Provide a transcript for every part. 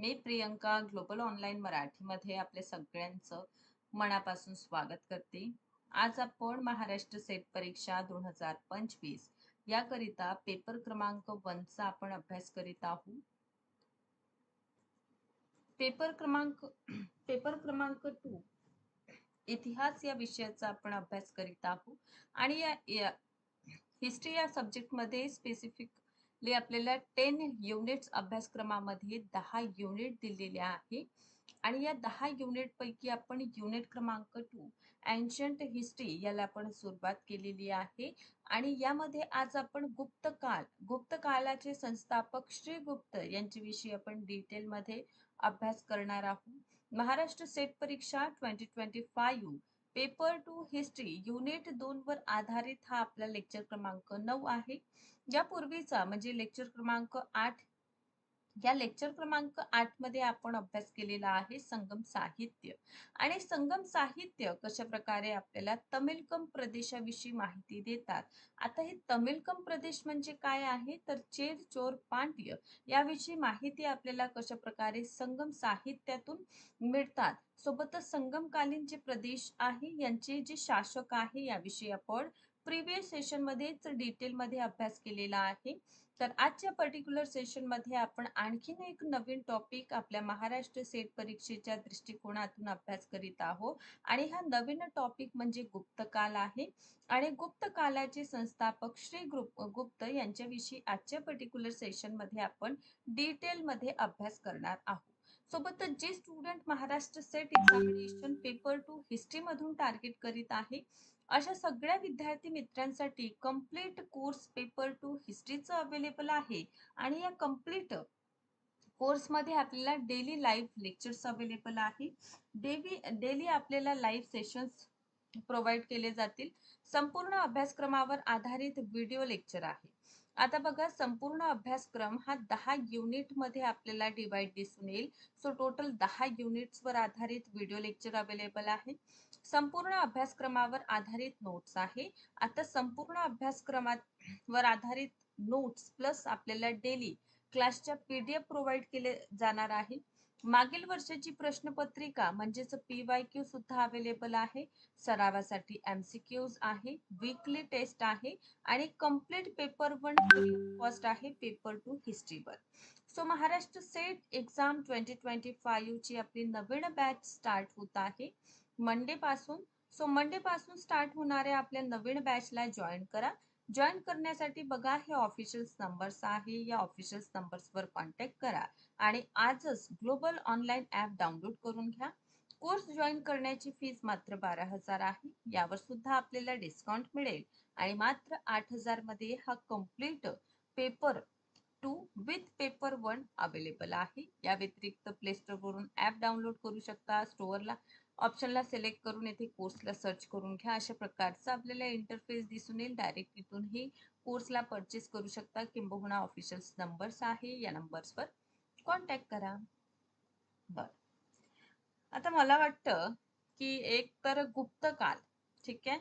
मी Priyanka global online मराठीमध्ये आपल्या सगळ्यांचं मनापासून स्वागत करते. आज आपण महाराष्ट्र सेट परीक्षा दोन हजार पंचवीस याकरिता पेपर क्रमांक वनचा आपण अभ्यास करीत आहोत. पेपर क्रमांक पेपर क्रमांक टू इतिहास या विषयाचा आपण अभ्यास करीत आहोत. आणि या हिस्ट्री या सब्जेक्टमध्ये ले आपल्याला टेन युनिट्स अभ्यासक्रमामध्ये दहा युनिट दिलेले आहे. आणि या दहा युनिट पैकी आपण युनिट क्रमांक टू अँशंट हिस्ट्री याला आपण सुरुवात केलेली आहे. आणि यामध्ये आज आपण गुप्त काल गुप्त कालाचे संस्थापक श्री गुप्त यांच्याविषयी आपण डिटेलमध्ये अभ्यास करणार आहोत. महाराष्ट्र सेट परीक्षा twenty twenty five paper two history unit दोन वर आधारित हा आपला लेक्चर क्रमांक नऊ आहे. यापूर्वीचा म्हणजे लेक्चर क्रमांक आठ या लेक्चर क्रमांक आठमध्ये आपण अभ्यास केलेला आहे संगम साहित्य. आणि संगम साहित्य कशा प्रकारे आपल्याला तमिलकम प्रदेशाविषयी माहिती देतात? आता हे तमिलकम प्रदेश म्हणजे काय आहे? तर चेर चोर पांड्य याविषयी माहिती आपल्याला कशा प्रकारे संगम साहित्यातून मिळतात? सोबतच संगमकालीन जे प्रदेश आहे यांचे जे शासक आहे याविषयी आपण प्रिव्हियस सेशन मध्येच डिटेल मध्ये अभ्यास केलेला आहे. तर आजच्या पर्टिक्युलर सेशनमध्ये आपण आणखीन एक नवीन टॉपिक आपल्या महाराष्ट्र सेट परीक्षेच्या दृष्टिकोनातून अभ्यास करीत आहोत. आणि हा नवीन टॉपिक म्हणजे गुप्तकाल आहे. आणि गुप्तकालाचे संस्थापक श्री गुप्त यांच्याविषयी आजच्या पर्टिक्युलर सेशनमध्ये आपण डिटेल मध्ये अभ्यास करणार आहोत. सोबतच जे student Maharashtra SET examination paper two history मधून टार्गेट करीत आहे अशा सगळ्या विद्यार्थी मित्रांसाठी कंप्लीट कोर्स पेपर टू हिस्ट्रीचं अवेलेबल आहे. आणि या कंप्लीट कोर्समध्ये आपल्याला डेली लाईव्ह लेक्चर्स अवेलेबल आहे. डेली डेली आपल्याला लाईव्ह सेशन्स प्रोव्हाइड केले जातील. संपूर्ण अभ्यासक्रमावर आधारित व्हिडिओ लेक्चर आहे. आता बघा संपूर्ण अभ्यासक्रम हा दहा युनिटमध्ये आपल्याला डिवाइड दिसून येईल. सो टोटल दहा युनिट्सवर आधारित व्हिडिओ लेक्चर अवेलेबल आहे. संपूर्ण अभ्यासक्रमावर आधारित नोट्स आहे. आता संपूर्ण अभ्यासक्रमात वर आधारित नोट्स प्लस आपल्याला डेली क्लासच्या पीडीएफ प्रोव्हाइड केले जाणार आहे. मागील वर्षाची प्रश्नपत्रिका म्हणजेच पी वाय क्यू सुद्धा अवेलेबल आहे. सरावासाठी एमसीक्यूज आहे वीकली टेस्ट आहे आणि कंप्लीट पेपर वन फर्स्ट आहे paper two हिस्ट्रीवर so Maharashtra SET exam twenty twenty five ची आपली नवीन बॅच स्टार्ट होत आहे. मंडे पासून सो मंडे पासून स्टार्ट होणाऱ्या आपल्या नवीन बॅचला जॉईन करा. जॉईन करण्यासाठी बघा हे ऑफिशियल नंबर्स आहे. या ऑफिशियल नंबर्सवर कॉन्टॅक्ट करा. आणि आजच ग्लोबल ऑनलाईन ऍप डाउनलोड करून घ्या. कोर्स जॉईन करण्याची फीज मात्र बारा हजार आहे. यावर सुद्धा आपल्याला डिस्काउंट मिळेल. आणि मात्र आठ हजारमध्ये हा complete paper two with paper one available आहे. या व्यतिरिक्त प्ले स्टोर वरून ऍप डाउनलोड करू शकता स्टोअरला ऑप्शनला सिलेक्ट करून येथे कोर्सला सर्च करून घ्या. अशा प्रकारचा आपल्याला इंटरफेस दिसून येईल. डायरेक्ट तिथूनही कोर्सला परचेस करू शकता. किंबहुना ऑफिशियल नंबर्स आहे. या नंबर्सवर कॉन्टॅक्ट करा. बर. आता मला वाटतं की एक तर गुप्तकाल ठीक आहे?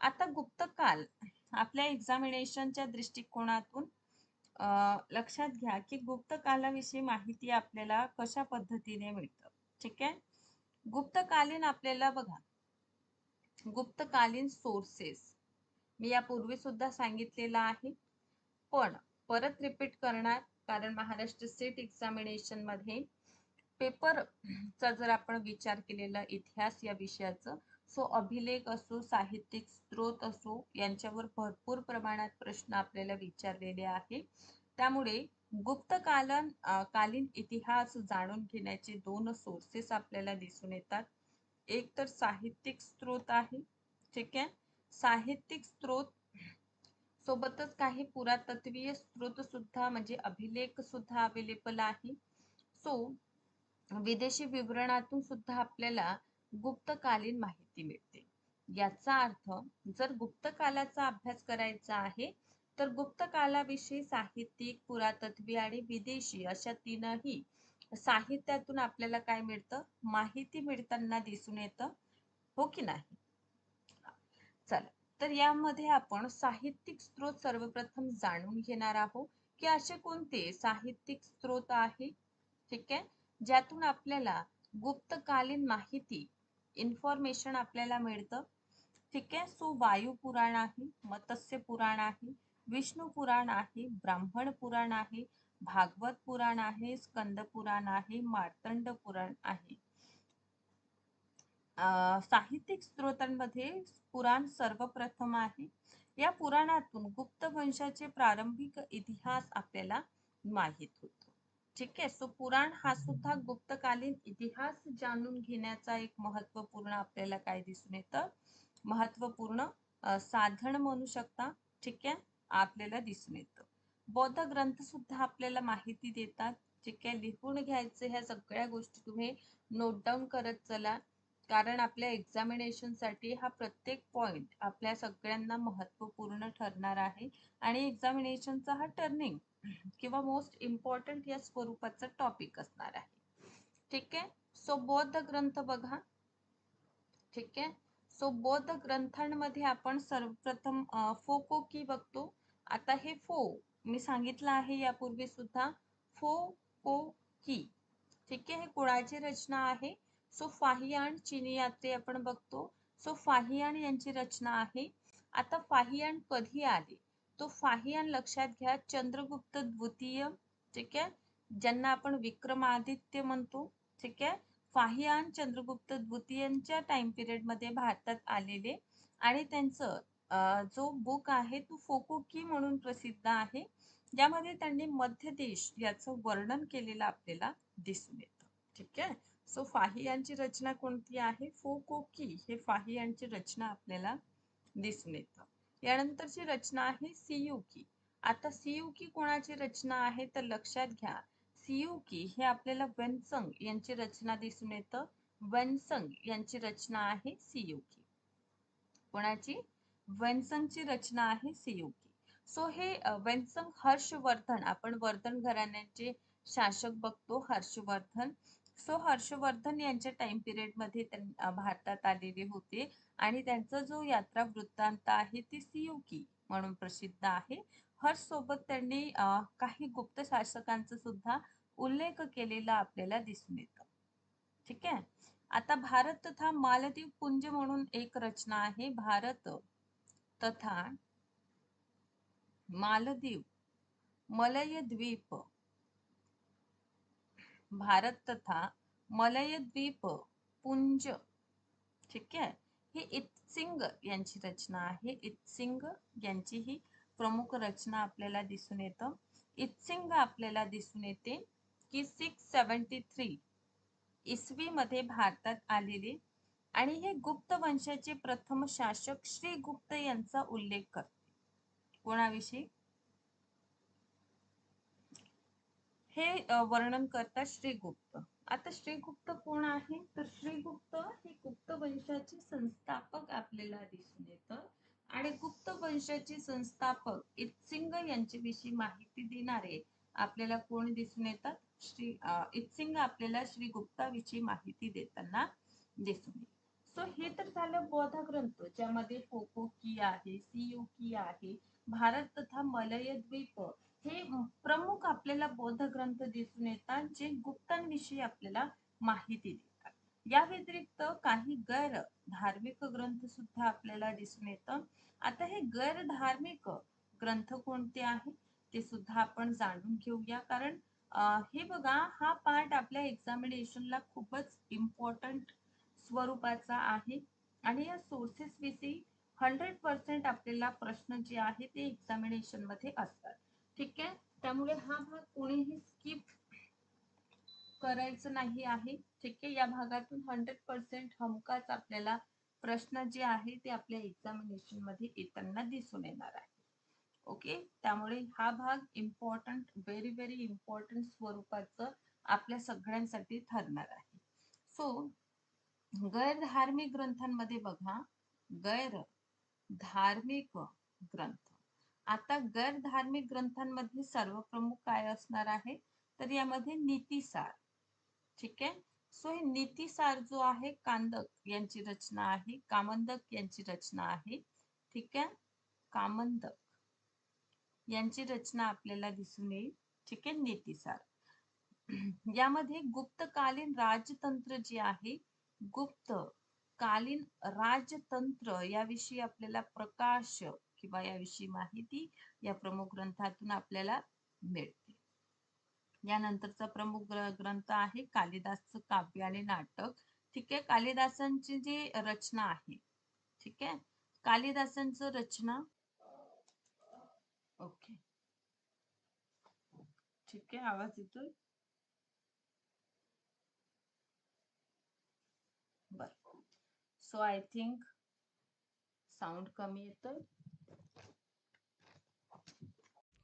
आता गुप्तकाल आपल्या एक्झामिनेशनच्या दृष्टिकोनातून लक्षात घ्या की गुप्तकालाविषयी माहिती आपल्याला कशा पद्धतीने मिळतं ठीक आहे? गुप्तकालीन आपल्याला बघा. गुप्तकालीन सोर्सेस मी यापूर्वी सुद्धा सांगितलेलं आहे. पण परत रिपीट करणार कारण महाराष्ट्र स्टेट एक्झामिनेशनमध्ये पेपरचा जर आपण विचार केलेला इतिहास या विषयाचं सो अभिलेख असो साहित्यिक स्त्रोत असो यांच्यावर भरपूर प्रमाणात प्रश्न आपल्याला विचारलेले आहे. त्यामुळे गुप्त कालन कालीन इतिहास जाणून घेण्याचे दोन सोर्सेस आपल्याला दिसून येतात. एक तर साहित्यिक स्त्रोत आहे ठीक आहे? साहित्यिक स्त्रोत सोबतच काही पुरातत्वीय स्त्रोत सुद्धा म्हणजे अभिलेख सुद्धा अवेलेबल आहे. सो विदेशी विवरणातून सुद्धा आपल्याला गुप्तकालीन माहिती मिळते. याचा अर्थ जर गुप्तकालाचा अभ्यास करायचा आहे तर गुप्त कालाविषयी साहित्यिक पुरातत्वी आणि विदेशी अशा तीनही साहित्यातून आपल्याला काय मिळतं? माहिती मिळताना दिसून येतं. हो की नाही? चला तर यामध्ये आपण साहित्यिक स्त्रोत सर्वप्रथम जाणून घेणार आहोत की असे कोणते साहित्यिक स्त्रोत आहे? ठीक आहे? ज्यातून आपल्याला गुप्तकालीन माहिती इन्फॉर्मेशन आपल्याला मिळतं. ठीक आहे? सो वायू पुराण आहे मत्स्य पुराण आहे विष्णू पुराण आहे ब्राह्मण पुराण आहे भागवत पुराण आहे स्कंद पुराण आहे मार्तंड पुराण आहे. साहित्यिक स्त्रोतांमध्ये पुराण सर्वप्रथम आहे. या पुराणातून गुप्त वंशाचे प्रारंभिक इतिहास आपल्याला माहीत होतो. ठीक आहे? सो पुराण हा सुद्धा गुप्तकालीन इतिहास जाणून घेण्याचा एक महत्त्वपूर्ण आपल्याला काय दिसून येतं? महत्त्वपूर्ण साधन म्हणू शकता. ठीक आहे? आपल्याला दिसून येतं. बौद्ध ग्रंथ सुद्धा आपल्याला माहिती देतात. जे काय लिहून घ्यायचं ह्या सगळ्या गोष्टी तुम्ही नोट डाऊन करत चला. कारण आपल्या एक्झामिनेशनसाठी हा प्रत्येक पॉइंट आपल्या सगळ्यांना महत्त्वपूर्ण ठरणार आहे. आणि एक्झामिनेशनचा हा टर्निंग किंवा मोस्ट इम्पॉर्टंट या स्वरूपाचा टॉपिक असणार आहे. ठीक आहे? सो बौद्ध ग्रंथ बघा. ठीक आहे? सो बौद्ध ग्रंथांमध्ये आपण सर्वप्रथम फोको की बघतो. आता हे फो मी सांगितलं आहे यापूर्वी सुद्धा फो को की ठीक आहे हे कुळाची रचना आहे. सो फाहियान चिनी यात्रे आपण बघतो. सो फाहियान यांची रचना आहे. आता फाहियान कधी आले. तो फाहियान लक्षात घ्या चंद्रगुप्त द्वितीय ठीक आहे ज्यांना आपण विक्रमादित्य म्हणतो ठीक आहे फाहियान चंद्रगुप्त द्वितीयांच्या टाइम पिरियडमध्ये भारतात आलेले. आणि त्यांचं जो बुक आहे तो फोकुकी म्हणून प्रसिद्ध आहे. ज्यामध्ये त्यांनी मध्य देश याचं वर्णन केलेलं आपल्याला दिसून येतं. ठीक आहे? सो फाहियांची रचना कोणती आहे? फोकोकी हे फाहियांची रचना आपल्याला दिसून येतं. यानंतरची रचना आहे सियुकी. आता सियुकी कोणाची रचना आहे? तर लक्षात घ्या. सियुकी हे आपल्याला वेनसंग यांची रचना दिसून येतं. वेनसंग यांची रचना आहे सियुकी. कोणाची? वेनसंगची रचना आहे सियुकी. सो हे अ, वेनसंग हर्षवर्धन आपण वर्धन घराण्याचे शासक बघतो हर्षवर्धन. सो हर्षवर्धन यांच्या टाइम पिरियडमध्ये भारतात आलेले होते आणि त्यांचा जो यात्रा वृत्तांत आहे ती सियुकी म्हणून प्रसिद्ध आहे. हर्ष सोबत त्यांनी काही गुप्त शासकांचा सुद्धा उल्लेख केलेला आपल्याला दिसून येतो. ठीक आहे? आता भारत तथा मालदीव पुंज म्हणून एक रचना आहे. भारत तथा मालदीव मलय द्वीप भारत तथा मलय द्वीप पुंज ठीक आहे? ही इत्सिंग यांची रचना आहे. इत्सिंग यांची ही प्रमुख रचना आपल्याला दिसून येतं. इत्सिंग आपल्याला दिसून येते की सिक्स सेवन्टी थ्री इसवी मध्ये भारतात आलेले आणि हे गुप्त वंशाचे प्रथम शासक श्री गुप्त यांचा उल्लेख करते. कोणाविषयी? हे वर्णन करतात श्रीगुप्त आता श्रीगुप्त कोण आहे? तर श्रीगुप्त हे गुप्त वंशाचे संस्थापक आपल्याला दिसून येतं. आणि गुप्त वंशाचे संस्थापक इत्सिंग यांच्याविषयी माहिती देणारे आपल्याला कोण दिसून येतात? श्री इत्सिंग आपल्याला श्रीगुप्ताविषयी माहिती देताना दिसून येईल सो हे तर झालं बौद्ध ग्रंथ ज्यामध्ये फोको की आहे सीयू की आहे भारत तथा मलय द्वीप हे प्रमुख आपल्याला बौद्ध ग्रंथ दिसून येतात जे गुप्तांविषयी आपल्याला माहिती देतात. या व्यतिरिक्त काही गैर धार्मिक ग्रंथ सुद्धा आपल्याला दिसून येतं. आता हे गैर धार्मिक ग्रंथ कोणते आहे ते सुद्धा आपण जाणून घेऊया. कारण हे बघा हा पार्ट आपल्या एक्झामिनेशनला खूपच इम्पॉर्टंट स्वरूपाचा आहे. आणि या सोर्सेस विषयी हंड्रेड पर्सेंट आपल्याला प्रश्न जे आहे ते एक्झामिनेशनमध्ये असतात. ठीक आहे? त्यामुळे हा भाग कोणीही स्किप करायचं नाही आहे. ठीक आहे? या भागातून हंड्रेड पर्सेंट हमखास आपल्याला प्रश्न जे आहे ते आपल्या एक्झामिनेशनमध्ये येताना दिसून येणार आहे. ओके? त्यामुळे हा भाग इम्पॉर्टंट व्हेरी व्हेरी इम्पॉर्टंट स्वरूपाचं आपल्या सगळ्यांसाठी ठरणार आहे. सो गैर धार्मिक ग्रंथांमध्ये बघा. गैर धार्मिक ग्रंथ. आता गैर धार्मिक ग्रंथांमध्ये सर्व प्रमुख काय असणार आहे? तर यामध्ये नीतिसार. ठीक आहे? सो हे नीतिसार जो आहे कांदक यांची रचना आहे कामंदक यांची रचना आहे. ठीक आहे? कामंदक यांची रचना आपल्याला दिसून येईल. ठीक आहे? नीतिसार. यामध्ये गुप्तकालीन राजतंत्र जे आहे गुप्त कालीन राजतंत्र याविषयी आपल्याला प्रकाश किंवा याविषयी माहिती या प्रमुख ग्रंथातून आपल्याला मिळते. यानंतरचा प्रमुख ग्रंथ आहे कालिदासचं काव्य आणि नाटक. ठीक आहे कालिदासांची जी रचना आहे ठीक आहे? कालिदासांचं रचना? ओके. ठीक आहे आवाज येतोय बर सो आय थिंक साऊंड कमी येतोय.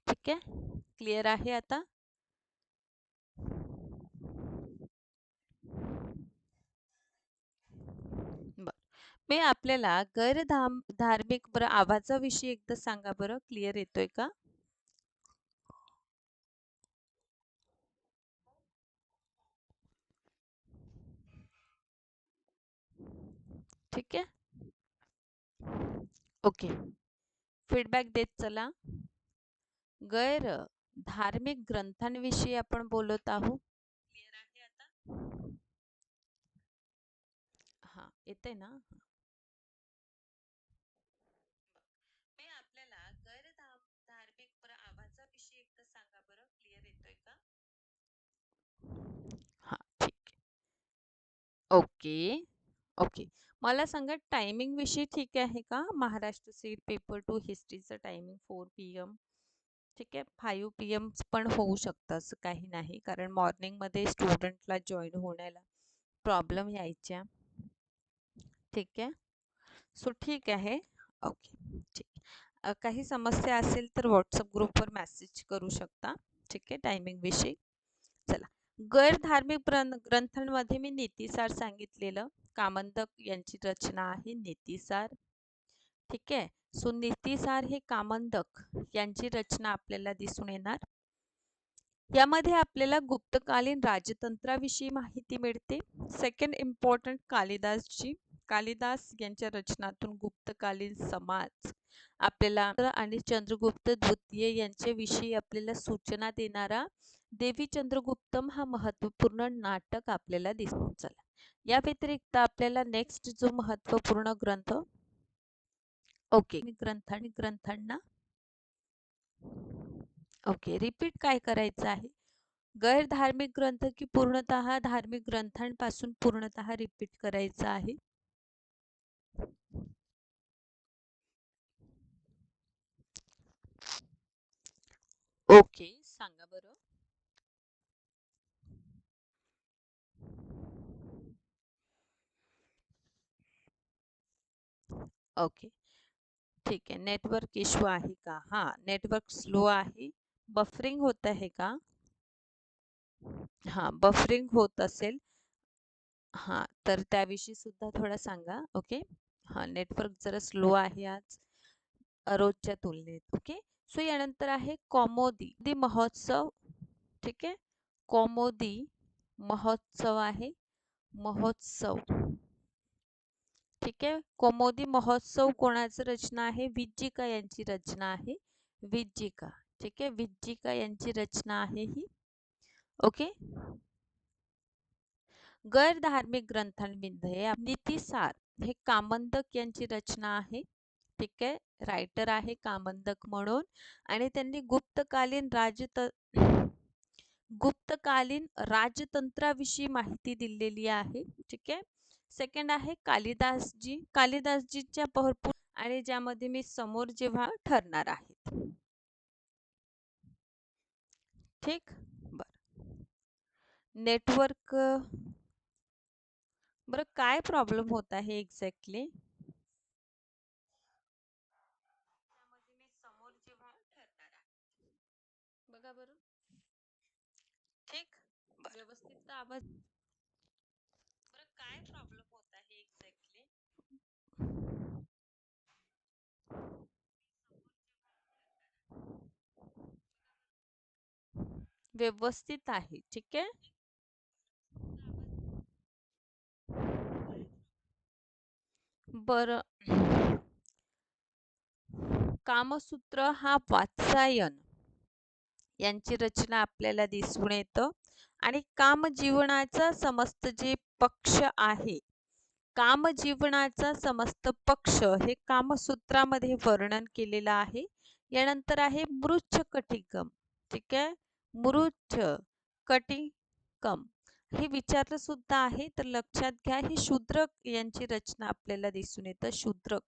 ठीक आहे. क्लिअर आहे आता? मी आपल्याला गैर धाम धार्मिक बरं आवाजाविषयी एकदा सांगा बरं. क्लिअर येतोय का? ठीक आहे? ओके. फीडबॅक देत चला. गैर धार्मिक ग्रंथांविषयी आपण बोलत आहोत. क्लिअर आहे आता? हा येते ना. मी आपल्याला गैर धार्मिक बरं आवाजाविषयी एकदा सांगा बरं. क्लिअर येतोय का? हा ठीक ओके ओके. मला सांगा टायमिंग विषयी ठीक आहे का? महाराष्ट्र सीट पेपर टू हिस्ट्रीचं टायमिंग फोर पी एम. ठीक आहे? फाईव्ह पी एम पण होऊ शकतं असं काही नाही. कारण मॉर्निंगमध्ये स्टुडंटला जॉईन होण्याला प्रॉब्लेम यायच्या. ठीक आहे? सो ठीक आहे. ओके. ठीक. काही समस्या असेल तर व्हॉट्सअप ग्रुपवर मेसेज करू शकता. ठीक आहे? टायमिंगविषयी चला. गैरधार्मिक ग्रं ग्रंथांमध्ये मी नीतिसार सांगितलेलं. कामंदक यांची रचना आहे नीतिसार. ठीक आहे? सो नीतिसार हे कामंदक यांची रचना आपल्याला दिसून येणार. यामध्ये आपल्याला गुप्तकालीन राजतंत्राविषयी माहिती मिळते. सेकंड इम्पॉर्टंट कालिदासची कालिदास यांच्या रचनातून गुप्तकालीन समाज आपल्याला आणि चंद्रगुप्त द्वितीय यांच्याविषयी आपल्याला सूचना देणारा देवी चंद्रगुप्तम हा महत्त्वपूर्ण नाटक आपल्याला दिसून चला. या व्यतिरिक्त आपल्याला नेक्स्ट जो महत्त्वपूर्ण ग्रंथ ओके ग्रंथ आणि ग्रंथांना ओके रिपीट काय करायचं आहे? गैर धार्मिक ग्रंथ की पूर्णतः धार्मिक ग्रंथांपासून पूर्णतः रिपीट करायचं आहे? ओके सांगा बरं ओके. ठीक आहे. नेटवर्क इश्यू आहे का? हां नेटवर्क स्लो आहे. बफरिंग होत आहे का? हां बफरिंग होत असेल. हां तर त्याविषयी सुद्धा थोडं सांगा ओके? हां नेटवर्क जरा स्लो आहे आज रोजच्या तुलनेत ओके? सो यानंतर आहे कॉमोदी दी महोत्सव ठीक आहे? कॉमोदी महोत्सव आहे. महोत्सव. ठीक आहे. कोमोदी महोत्सव कोणाची रचना आहे? विज्जिका यांची रचना आहे. विज्जिका. ठीक आहे. विज्जिका यांची रचना आहे ही. ओके? गैरधार्मिक ग्रंथांमध्ये नीतिसार हे कामंदक यांची रचना आहे. ठीक आहे. रायटर आहे कामंदक म्हणून. आणि त्यांनी गुप्तकालीन राजत गुप्तकालीन राजतंत्राविषयी माहिती दिलेली आहे. ठीक आहे. सेकंड आहे कालिदासजी. कालिदासजीच्या भरपूर आणि ज्यामध्ये मी समोर जेव्हा ठरणार आहेत ठीक? बर. नेटवर्क बरं काय प्रॉब्लेम होत आहे एक्झॅक्टली त्यामध्ये मी समोर जेव्हा ठरणार आहे. बघा बरं. ठीक? व्यवस्थित आवाज बरं काय प्रॉब्लेम होत आहे एक्झॅक्टली व्यवस्थित आहे ठीक आहे? बर. कामसूत्र हा वात्सायन यांची रचना आपल्याला दिसून येतं आणि कामजीवनाचा समस्त जे पक्ष आहे कामजीवनाचा समस्त पक्ष हे कामसूत्रामध्ये वर्णन केलेलं आहे. यानंतर आहे मृच्छकटिकम ठीक आहे? मृच्छ कटिकम हे विचारलं सुद्धा आहे. तर लक्षात घ्या ही शूद्रक यांची रचना आपल्याला दिसून येतं. शूद्रक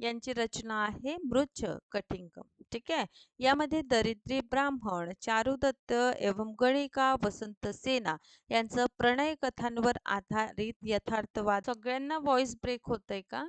यांची रचना आहे मृच्छ कटिंकम ठीक आहे? यामध्ये दरिद्री ब्राह्मण चारुदत्त एवं गणिका वसंत सेना यांचं प्रणय कथांवर आधारित यथार्थवाद सगळ्यांना व्हॉइस ब्रेक होतंय का?